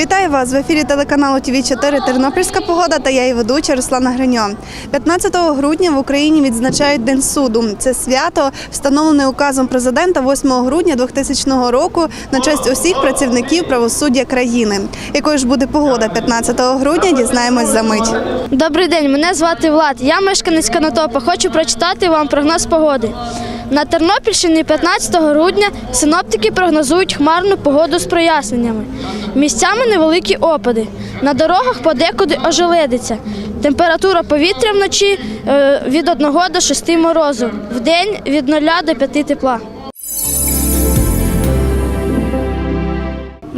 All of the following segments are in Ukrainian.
Вітаю вас в ефірі телеканалу ТВ 4 Тернопільська погода та я її ведуча Руслана Гриньо. 15 грудня в Україні відзначають День суду. Це свято встановлене указом президента 8 грудня 2000 року на честь усіх працівників правосуддя країни. Якою ж буде погода 15 грудня? Дізнаємось за мить. Добрий день, мене звати Влад. Я мешканець Канатопа. Хочу прочитати вам прогноз погоди. На Тернопільщині 15 грудня синоптики прогнозують хмарну погоду з проясненнями. Місцями невеликі опади. На дорогах подекуди ожеледиться. Температура повітря вночі е, від 1 до 6 морозу, в день від 0 до 5 тепла.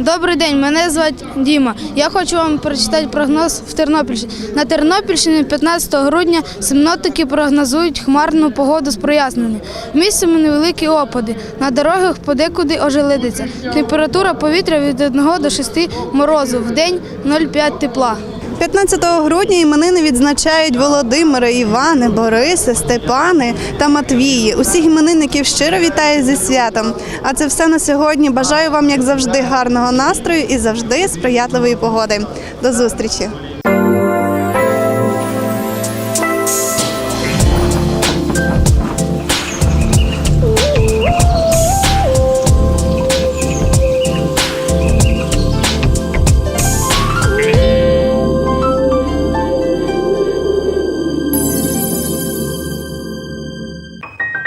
Добрий день, мене звати Діма. Я хочу вам прочитати прогноз в Тернопільщині. На Тернопільщині 15 грудня синоптики прогнозують хмарну погоду з проясненням. Місцями невеликі опади. На дорогах подекуди ожеледиться. Температура повітря від 1 до 6 морозу. В день 0,5 тепла. 15 грудня іменини відзначають Володимира, Івани, Бориси, Степани та Матвії. Усіх іменинників щиро вітаю зі святом. А це все на сьогодні. Бажаю вам, як завжди, гарного настрою і завжди сприятливої погоди. До зустрічі!